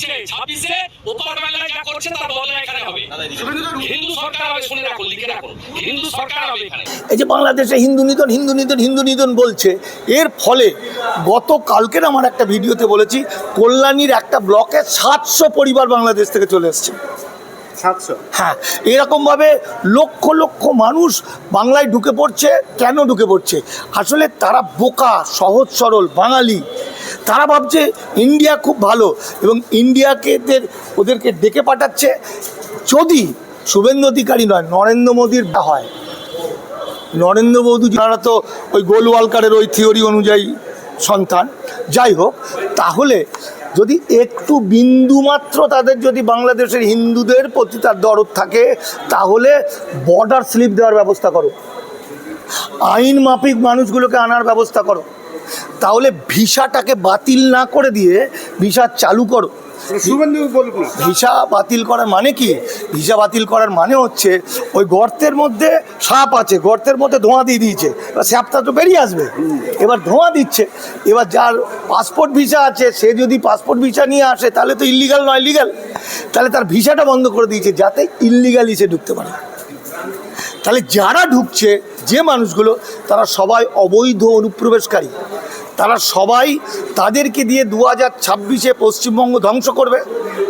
হচ্ছে ছাব্বিশে উপর বাংলায় যা করছে তার বদলা এখানে হবে। হিন্দু সরকার হবে শুনে রাখুন লিখে রাখুন। হিন্দু সরকার হবে এখানে। এই যে বাংলাদেশে হিন্দু নিধন হিন্দু নিধন হিন্দু নিধন বলছে এর ফলে গত কালকের আমার একটা ভিডিওতে বলেছি কল্যাণীর একটা ব্লকে সাতশো পরিবার বাংলাদেশ থেকে চলে এসছে। হ্যাঁ এরকমভাবে লক্ষ লক্ষ মানুষ বাংলায় ঢুকে পড়ছে, কেন ঢুকে পড়ছে? আসলে তারা বোকা, সহজ সরল, বাঙালি। তারা ভাবছে ইন্ডিয়া খুব ভালো এবং ইন্ডিয়াকে ওদেরকে ডেকে পাঠাচ্ছে যদি শুভেন্দু অধিকারী নয়, নরেন্দ্র মোদীর হয়। নরেন্দ্র মোদী যারা তো ওই গোলওয়ালকারের ওই থিওরি অনুযায়ী সন্তান। যাই হোক, তাহলে যদি একটু বিন্দু মাত্র তাদের যদি বাংলাদেশের হিন্দুদের প্রতি তার দরদ থাকে, তাহলে বর্ডার স্লিপ দেওয়ার ব্যবস্থা করো। আইন মাফিক মানুষগুলোকে আনার ব্যবস্থা করো। তাহলে ভিসাটাকে বাতিল না করে দিয়ে ভিসা চালু করো। ভিসা বাতিল করার মানে কি? ভিসা বাতিল করার মানে হচ্ছে ওই গর্তের মধ্যে সাপ আছে, গর্তের মধ্যে ধোঁয়া দিয়ে দিয়েছে। এবার সাপটা তো বেরিয়ে আসবে। এবার ধোঁয়া দিচ্ছে। এবার যার পাসপোর্ট ভিসা আছে, সে যদি পাসপোর্ট ভিসা নিয়ে আসে, তাহলে তো ইলিগাল নয় লিগাল তাহলে তার ভিসাটা বন্ধ করে দিয়েছে যাতে ইলিগালি সে ঢুকতে পারে। তাহলে যারা ঢুকছে, যে মানুষগুলো, তারা সবাই অবৈধ অনুপ্রবেশকারী। তারা সবাই তাদেরকে দিয়ে দু হাজার ছাব্বিশে পশ্চিমবঙ্গ ধ্বংস করবে,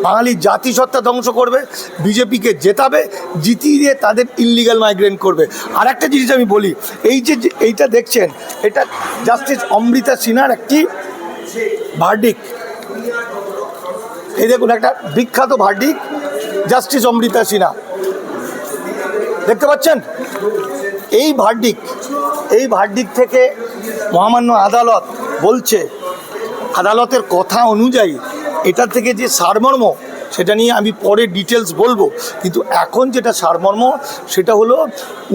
বাঙালি জাতিসত্তা ধ্বংস করবে, বিজেপিকে জেতাবে, জিতিয়ে তাদের ইল্লিগাল মাইগ্রেন্ট করবে। আর একটা জিনিস আমি বলি, এই যে- এইটা দেখছেন, এটা জাস্টিস অমৃতা সিনহার একটি ভার্ডিক এই দেখুন, একটা বিখ্যাত ভার্ডিক জাস্টিস অমৃতা সিনহা। দেখতে পাচ্ছেন? এই ভার্ডিক এই ভার্ডিক থেকে মহামান্য আদালত বলছে, আদালতের কথা অনুযায়ী এটা থেকে যে সারমর্ম, সেটা নিয়ে আমি পরে ডিটেলস বলব। কিন্তু এখন যেটা সারমর্ম, সেটা হলো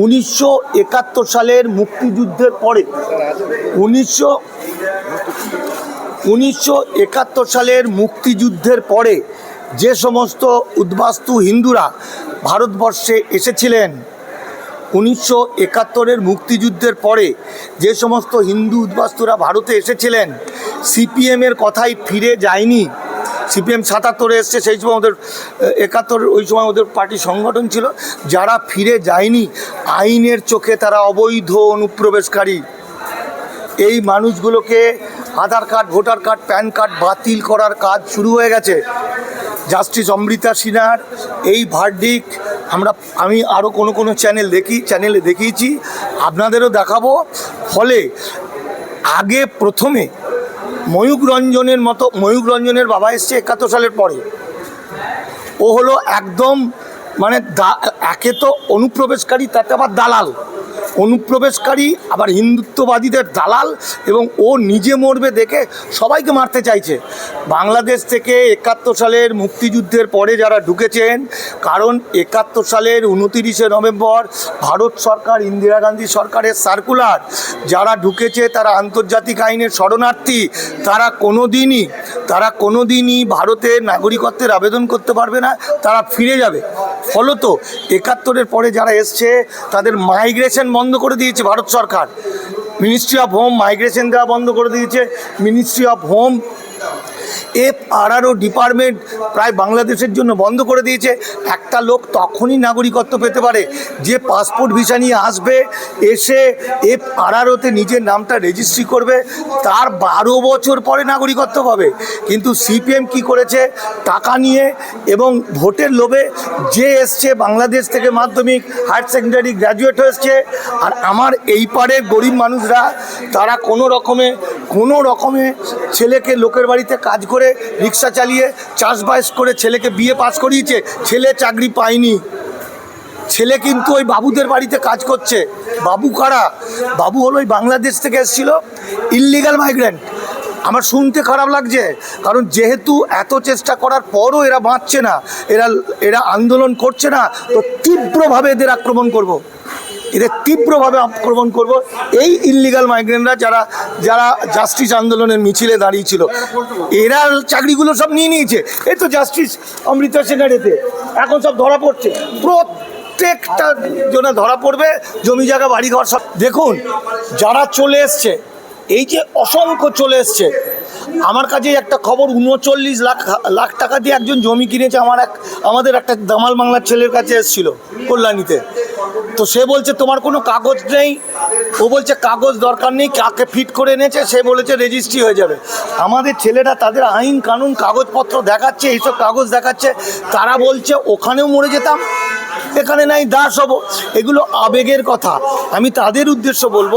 উনিশশো একাত্তর সালের মুক্তিযুদ্ধের পরে, উনিশশো উনিশশো একাত্তর সালের মুক্তিযুদ্ধের পরে যে সমস্ত উদ্বাস্তু হিন্দুরা ভারতবর্ষে এসেছিলেন উনিশশো একাত্তরের মুক্তিযুদ্ধের পরে যে সমস্ত হিন্দু উদ্বাস্তুরা ভারতে এসেছিলেন সিপিএমের কথাই ফিরে যায়নি। সিপিএম সাতাত্তরে এসছে, সেই সময় ওদের, একাত্তর ওই সময় ওদের পার্টি সংগঠন ছিল, যারা ফিরে যায়নি, আইনের চোখে তারা অবৈধ অনুপ্রবেশকারী। এই মানুষগুলোকে Aadhaar card, voter card, PAN card বাতিল করার কাজ শুরু হয়ে গেছে। জাস্টিস অমৃতা সিনহার এই ভার্ডিক আমরা, আমি আরও কোনো কোনো চ্যানেল দেখি চ্যানেলে দেখিয়েছি, আপনাদেরও দেখাবো। ফলে আগে প্রথমে ময়ূক রঞ্জনের মতো ময়ূক রঞ্জনের বাবা এসছে একাত্তর সালের পরে। ও হলো একদম মানে দা- একে তো অনুপ্রবেশকারী, তাতে আবার দালাল। অনুপ্রবেশকারী, আবার হিন্দুত্ববাদীদের দালাল এবং ও নিজে মরবে দেখে সবাইকে মারতে চাইছে। বাংলাদেশ থেকে একাত্তর সালের মুক্তিযুদ্ধের পরে যারা ঢুকেছেন, কারণ একাত্তর সালের উনতিরিশে নভেম্বর ভারত সরকার, ইন্দিরা গান্ধী সরকারের সার্কুলার, যারা ঢুকেছে তারা আন্তর্জাতিক আইনের শরণার্থী, তারা কোনো দিনই তারা কোনো দিনই ভারতের নাগরিকত্বের আবেদন করতে পারবে না, তারা ফিরে যাবে। ফলত একাত্তরের পরে যারা এসছে, তাদের মাইগ্রেশন বন্ধ করে দিয়েছে ভারত সরকার। মিনিস্ট্রি অফ হোম মাইগ্রেশন দেওয়া বন্ধ করে দিয়েছে। Ministry of home F RRO department প্রায় বাংলাদেশের জন্য বন্ধ করে দিয়েছে। একটা লোক তখনই নাগরিকত্ব পেতে পারে। যে পাসপোর্ট ভিসা নিয়ে আসবে, এসে এফ আরআরওতে নিজের নামটা রেজিস্ট্রি করবে, তার বারো বছর পরে নাগরিকত্ব পাবে। কিন্তু সিপিএম কি করেছে? টাকা নিয়ে এবং ভোটের লোভে যে এসছে, বাংলাদেশ থেকে মাধ্যমিক, হায়ার সেকেন্ডারি গ্র্যাজুয়েট হয়েছে। আর আমার এই পারের গরিব মানুষরা, তারা কোনো রকমে কোনো রকমে ছেলেকে লোকের বাড়িতে কাজ করে রিক্সা চালিয়ে চাষবাস করে ছেলেকে বিয়ে পাস করিয়েছে, ছেলে চাকরি পায়নি। ছেলে কিন্তু ওই বাবুদের বাড়িতে কাজ করছে। বাবু কারা? বাবু হলো ওই বাংলাদেশ থেকে এসেছিল ইল্লিগাল মাইগ্রেন্ট আমার শুনতে খারাপ লাগছে, কারণ যেহেতু এত চেষ্টা করার পরও এরা বাঁচছে না, এরা এরা আন্দোলন করছে না, তো তীব্রভাবে এদের আক্রমণ করব। এদের তীব্রভাবে আক্রমণ করব। এই ইল্লিগাল মাইগ্রেন্টরা যারা যারা জাস্টিস আন্দোলনের মিছিলে দাঁড়িয়েছিল, এরা চাকরিগুলো সব নিয়ে নিয়েছে। এই তো জাস্টিস অমৃতা সেনার এতে এখন সব ধরা পড়ছে। প্রত্যেকটা জনে ধরা পড়বে, জমি জায়গা বাড়ি ঘর সব। দেখুন, যারা চলে এসছে, এই যে অসংখ্য চলে এসছে, আমার কাছে একটা খবর, উনচল্লিশ লাখ লাখ টাকা দিয়ে একজন জমি কিনেছে, আমার এক, আমাদের একটা দামাল বাংলার ছেলের কাছে এসেছিল কল্যাণীতে। তো সে বলছে, তোমার কোনো কাগজ নেই? ও বলছে, কাগজ দরকার নেই, কাকে ফিট করে এনেছে? সে বলেছে, রেজিস্ট্রি হয়ে যাবে। আমাদের ছেলেরা তাদের আইন কানুন কাগজপত্র দেখাচ্ছে, এইসব কাগজ দেখাচ্ছে। তারা বলছে, ওখানেও মরে যেতাম, এখানে নাই, দাস হব। এগুলো আবেগের কথা। আমি তাদের উদ্দেশ্য বলব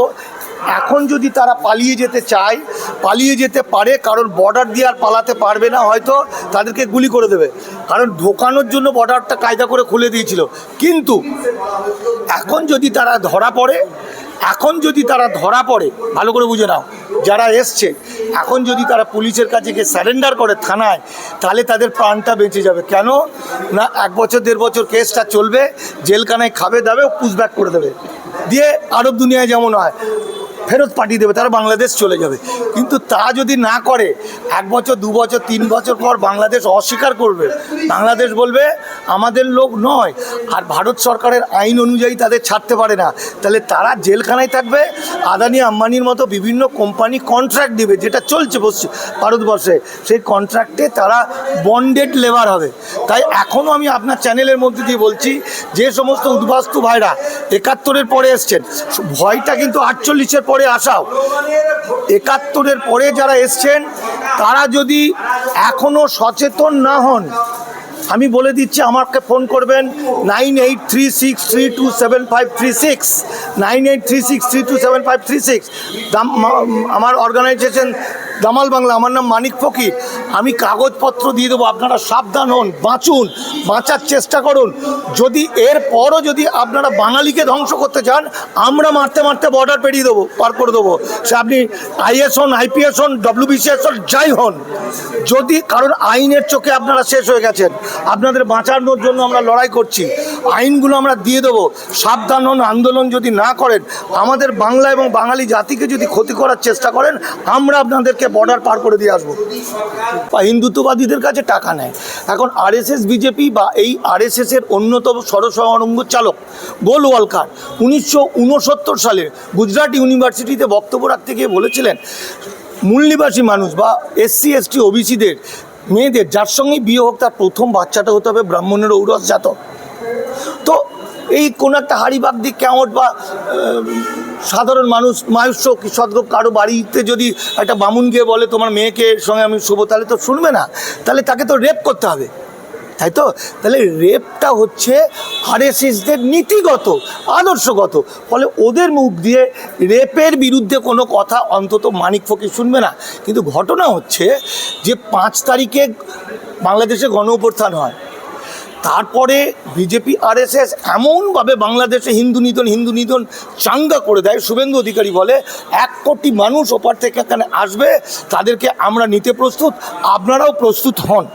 এখন যদি তারা পালিয়ে যেতে চায়, পালিয়ে যেতে পারে, কারণ বর্ডার দিয়ে আর পালাতে পারবে না, হয়তো তাদেরকে গুলি করে দেবে। কারণ ঢোকানোর জন্য বর্ডারটা কায়দা করে খুলে দিয়েছিল। কিন্তু এখন যদি তারা ধরা পড়ে, এখন যদি তারা ধরা পড়ে, ভালো করে বুঝে নাও, যারা এসছে, এখন যদি তারা পুলিশের কাছে গিয়ে স্যারেন্ডার করে থানায়, তাহলে তাদের প্রাণটা বেঁচে যাবে। কেন? না, এক বছর, দেড় বছর কেসটা চলবে, জেলখানায় খাবে দাবে পুশব্যাক করে দেবে। দিয়ে আরব দুনিয়ায় যেমন হয় ফেরত পাঠিয়ে দেবে, তারা বাংলাদেশ চলে যাবে। কিন্তু তা যদি না করে, এক বছর, দু বছর, তিন বছর পর বাংলাদেশ অস্বীকার করবে। বাংলাদেশ বলবে, আমাদের লোক নয়। আর ভারত সরকারের আইন অনুযায়ী তাদের ছাড়তে পারে না। তাহলে তারা জেলখানায় থাকবে, আদানি আম্বানির মতো বিভিন্ন কোম্পানি কন্ট্রাক্ট দেবে, যেটা চলছে পশ্চিম ভারতবর্ষে। সেই কন্ট্রাক্টে তারা বন্ডেড লেবার হবে। তাই এখনও আমি আপনার চ্যানেলের মধ্যে দিয়ে বলছি, যে সমস্ত উদ্বাস্তু ভাইরা একাত্তরের পরে এসছেন, ভয়টা কিন্তু আটচল্লিশের পরে আসাও। একাত্তরের পরে যারা এসছেন, তারা যদি এখনও সচেতন না হন, আমি বলে দিচ্ছি, আমাকে ফোন করবেন nine eight three six three two seven five three six, nine eight three six three two seven five three six. আমার অর্গানাইজেশন দামাল বাংলা, আমার নাম মানিক ফকির। আমি কাগজপত্র দিয়ে দেবো, আপনারা সাবধান হন, বাঁচুন, বাঁচার চেষ্টা করুন। যদি এর পরও যদি আপনারা বাঙালিকে ধ্বংস করতে চান, আমরা মারতে মারতে বর্ডার পেরিয়ে দেবো, পার করে দেবো। সে আপনি আইএস হন, আইপিএস হন ডব্লিউবিসিএস হন, যাই হন। যদি, কারণ আইনের চোখে আপনারা শেষ হয়ে গেছেন। আপনাদের বাঁচানোর জন্য আমরা লড়াই করছি। আইনগুলো আমরা দিয়ে দেবো। সাবধান হন, আন্দোলন যদি না করেন, আমাদের বাংলা এবং বাঙালি জাতিকে যদি ক্ষতি করার চেষ্টা করেন, আমরা আপনাদেরকে বর্ডার পার করে দিয়ে আসব। বা হিন্দুত্ববাদীদের কাছে টাকা নেয়। এখন আরএসএস বিজেপি বা এই আরএসএস এর অন্যতম সরসরঙ্গ চালক গোল ওয়ালকার উনিশশো উনসত্তর সালে গুজরাট ইউনিভার্সিটিতে বক্তব্য রাখতে গিয়ে বলেছিলেন, মূলনিবাসী মানুষ বা এসসি এসটি ওবিসিদের মেয়েদের, যার সঙ্গে বিয়ে হোক, তার প্রথম বাচ্চাটা হতে হবে ব্রাহ্মণের ঔরস জাতক। তো এই কোনো একটা হাড়িবাগ দিক কেমন বা সাধারণ মানুষ কি সদ্রব কারও বাড়িতে যদি একটা বামুন গিয়ে বলে, তোমার মেয়েকে সঙ্গে আমি শুভ তাহলে তো শুনবে না। তাহলে তাকে তো রেপ করতে হবে। তাই তো? তাহলে রেপটা হচ্ছে আরএসএসদের নীতিগত, আদর্শগত। ফলে ওদের মুখ দিয়ে রেপের বিরুদ্ধে কোনো কথা অন্তত মানিক ফকির শুনবে না। কিন্তু ঘটনা হচ্ছে যে পাঁচ তারিখে বাংলাদেশে গণ হয়। তারপরে বিজেপি আরএসএস এমনভাবে বাংলাদেশে হিন্দু নিধন হিন্দু নিধন চাঙ্গা করে দেয়। শুভেন্দু অধিকারী বলে, এক কোটি মানুষ ওপার থেকে এখানে আসবে, তাদেরকে আমরা নিতে প্রস্তুত, আপনারাও প্রস্তুত হন।